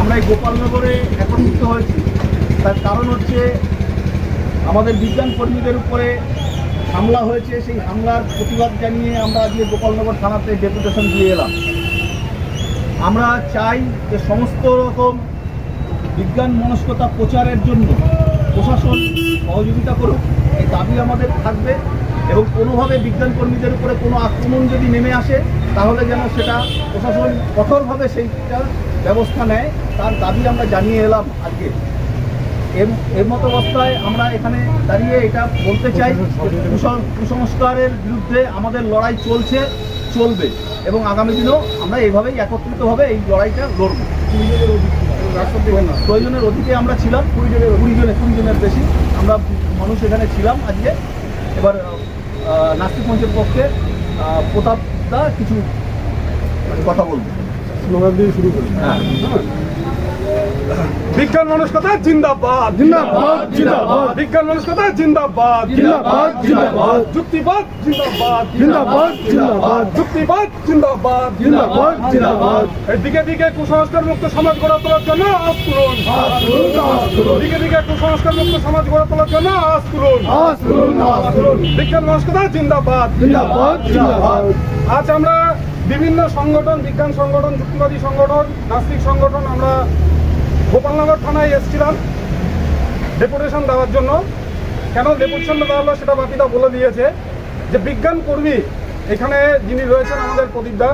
আমরা এই গোপালনগরে একত্রিত হয়েছি। তার কারণ হচ্ছে আমাদের বিজ্ঞান কর্মীদের উপরে হামলা হয়েছে। সেই হামলার প্রতিবাদ জানিয়ে আমরা আজকে গোপালনগর থানাতে ডেপুটেশন দিয়ে এলাম। আমরা চাই যে সমস্ত রকম বিজ্ঞান মনস্কতা প্রচারের জন্য প্রশাসন সহযোগিতা করুক। এই দাবি আমাদের থাকবে এবং কোনোভাবে বিজ্ঞান কর্মীদের উপরে কোনো আক্রমণ যদি নেমে আসে, তাহলে যেন সেটা প্রশাসন কঠোরভাবে সেইটার ব্যবস্থা নেয় তার দাবি আমরা জানিয়ে এলাম আজকে। এর এর মতো অবস্থায় আমরা এখানে দাঁড়িয়ে এটা বলতে চাই কুসং- কুসংস্কারের বিরুদ্ধে আমাদের লড়াই চলছে চলবে। এবং আগামী দিনেও আমরা এইভাবেই একত্রিতভাবে এই লড়াইটা লড়বো। প্রয়োজনের অধিকে আমরা ছিলাম কুড়ি জনের কুড়ি জনের কুড়ি জনের বেশি আমরা মানুষ এখানে ছিলাম আজকে। এবার নাস্তিক মঞ্চের পক্ষে আহ, প্রতাপ দা কিছু মানে কথা বলব। স্লোগান দিয়ে শুরু করি হ্যাঁ বিজ্ঞান মানসিকতা জিন্দাবাদ জিন্দাবাদ, জিন্দাবাদ। বিজ্ঞান মানসিকতা জিন্দাবাদ জিন্দাবাদ, জিন্দাবাদ। যুক্তিবাদ জিন্দাবাদ জিন্দাবাদ, জিন্দাবাদ। যুক্তিবাদ জিন্দাবাদ জিন্দাবাদ, জিন্দাবাদ। এই দিকে দিকে কুসংস্কার মুক্ত সমাজ গড়ে তোলার জন্য আজ তুলুন। দিকে দিকে কুসংস্কার মুক্ত সমাজ গড়ে তোলার জন্য আজ তুলুন আজ বিজ্ঞান মানসিকতা জিন্দাবাদ জিন্দাবাদ, জিন্দাবাদ। আজ আমরা বিভিন্ন সংগঠন, বিজ্ঞান সংগঠন, যুক্তিবাদী সংগঠন, নাস্তিক সংগঠন, আমরা গোপালনগর থানায় এসেছিলাম ডেপুটেশন দেওয়ার জন্য। কেন ডেপুটেশন দেওয়া হলো সেটা বাপিদা বলে দিয়েছে যে বিজ্ঞান কর্মী এখানে যিনি রয়েছেন আমাদের প্রদীপদা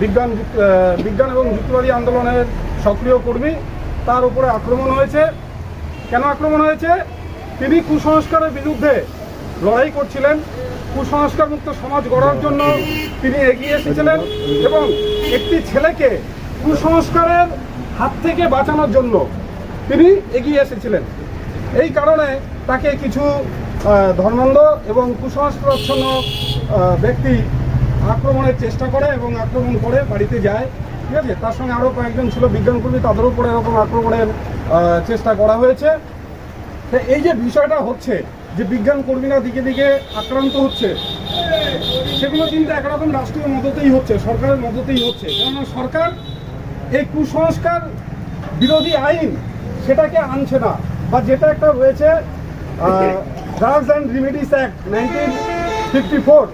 বিজ্ঞান বিজ্ঞান এবং যুক্তিবাদী আন্দোলনের সক্রিয় কর্মী, তার উপরে আক্রমণ হয়েছে। কেন আক্রমণ হয়েছে? তিনি কুসংস্কারের বিরুদ্ধে লড়াই করছিলেন। কুসংস্কার মুক্ত সমাজ গড়ার জন্য তিনি এগিয়ে এসেছিলেন এবং একটি ছেলেকে কুসংস্কারের হাত থেকে বাঁচানোর জন্য তিনি এগিয়ে এসেছিলেন। এই কারণে তাকে কিছু ধর্মান্ধ এবং কুসংস্কারচ্ছন্ন ব্যক্তি আক্রমণের চেষ্টা করে এবং আক্রমণ করে বাড়িতে যায়। ঠিক আছে? তার সঙ্গে আরও কয়েকজন ছিল বিজ্ঞানকর্মী তাদের উপরে এরকম আক্রমণের চেষ্টা করা হয়েছে। এই যে বিষয়টা হচ্ছে যে বিজ্ঞান কর্মীরা দিকে দিকে আক্রান্ত হচ্ছে, সেগুলো কিন্তু একরকম রাষ্ট্রীয় মদতেই হচ্ছে, সরকারের মদতেই হচ্ছে। কেননা সরকার এই কুসংস্কার বিরোধী আইন সেটাকে আনছে না, বা যেটা একটা রয়েছে drugs and remedies act nineteen fifty four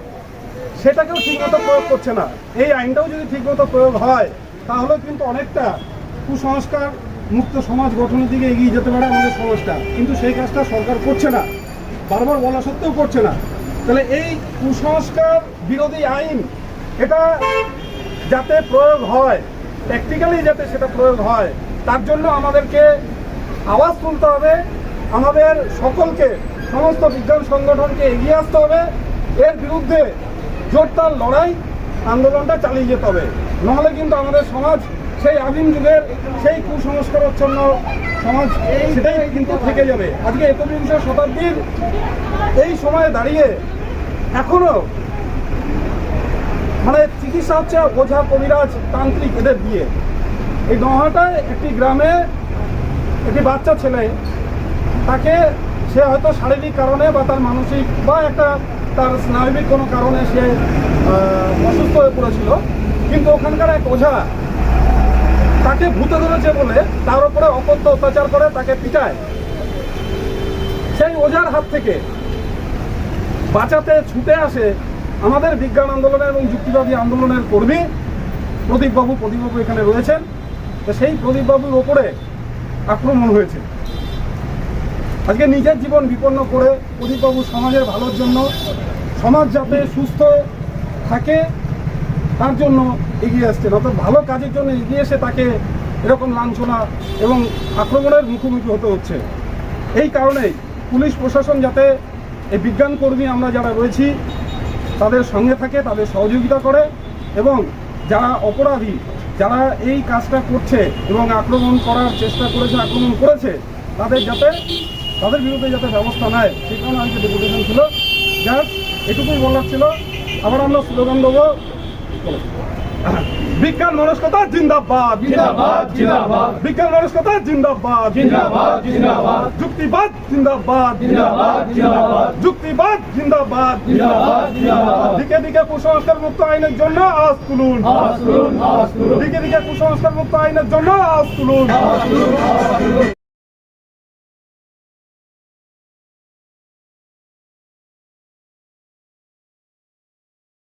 সেটাকেও ঠিকমতো প্রয়োগ করছে না। এই আইনটাও যদি ঠিকমতো প্রয়োগ হয় তাহলে কিন্তু অনেকটা কুসংস্কার মুক্ত সমাজ গঠনের দিকে এগিয়ে যেতে পারে আমাদের সমাজটা কিন্তু সেই কাজটা সরকার করছে না। বারবার বলা সত্ত্বেও করছে না। তাহলে এই কুসংস্কার বিরোধী আইন, এটা যাতে প্রয়োগ হয় প্র্যাকটিক্যালি যাতে সেটা প্রয়োগ হয়, তার জন্য আমাদেরকে আওয়াজ তুলতে হবে। আমাদের সকলকে, সমস্ত বিজ্ঞান সংগঠনকে এগিয়ে আসতে হবে। এর বিরুদ্ধে জোরদার লড়াই, আন্দোলনটা চালিয়ে যেতে হবে। নাহলে কিন্তু আমাদের সমাজ সেই আদিম যুগের সেই কুসংস্কারাচ্ছন্ন সমাজ সেটাই কিন্তু থেকে যাবে। আজকে একবিংশ শতাব্দীর এই সময়ে দাঁড়িয়ে এখনও মানে চিকিৎসা হচ্ছে ওঝা কবিরাজ তান্ত্রিক এদের দিয়ে। এই নহাটায় একটি গ্রামে একটি বাচ্চা ছেলে, তাকে সে হয়তো শারীরিক কারণে বা তার মানসিক বা একটা তার স্নায়বিক কোনো কারণে সে অসুস্থ হয়ে পড়েছিল। কিন্তু ওখানকার এক ওঝা তাকে ভূতে ধরেছে বলে তার উপরে অকথ্য অত্যাচার করে তাকে পিটায়। সেই ওঝার হাত থেকে বাঁচাতে, ছুটে আসে আমাদের বিজ্ঞান আন্দোলনের এবং যুক্তিবাদী আন্দোলনের কর্মী প্রদীপবাবু। প্রদীপবাবু এখানে রয়েছেন। সেই প্রদীপবাবুর ওপরে আক্রমণ হয়েছে। আজকে নিজের জীবন বিপন্ন করে প্রদীপবাবু সমাজের ভালোর জন্য সমাজ যাতে সুস্থ থাকে তার জন্য এগিয়ে আসছেন। অর্থাৎ ভালো কাজের জন্য এগিয়ে এসে তাকে এরকম লাঞ্ছনা এবং আক্রমণের মুখোমুখি হতে হচ্ছে। এই কারণেই পুলিশ প্রশাসন যাতে এই বিজ্ঞান কর্মী আমরা যারা রয়েছি, তাদের সঙ্গে থাকে, তাদের সহযোগিতা করে এবং যারা অপরাধী, যারা এই কাজটা করছে এবং আক্রমণ করার চেষ্টা করেছে, আক্রমণ করেছে, তাদের যাতে, তাদের বিরুদ্ধে যাতে ব্যবস্থা নেয়। সেই কারণে আজকে ডেপুটেশন ছিল, যাক, এটুকুই বলার ছিল। আবার আমরা স্লোগান দেবো। বিজ্ঞান মনস্কতা জিন্দাবাদ। জিন্দাবাদ জিন্দাবাদ। বিজ্ঞান মনস্কতা জিন্দাবাদ। জিন্দাবাদ জিন্দাবাদ। যুক্তিবাদ জিন্দাবাদ। জিন্দাবাদ জিন্দাবাদ। যুক্তিবাদ জিন্দাবাদ। জিন্দাবাদ জিন্দাবাদ। দিকে দিকে কুসংস্কার মুক্ত আইনের জন্য আজ তুলুন। আওয়াজ তুলুন আওয়াজ তুলুন। দিকে দিকে কুসংস্কার মুক্ত আইনের জন্য আজ তুলুন। আওয়াজ তুলুন।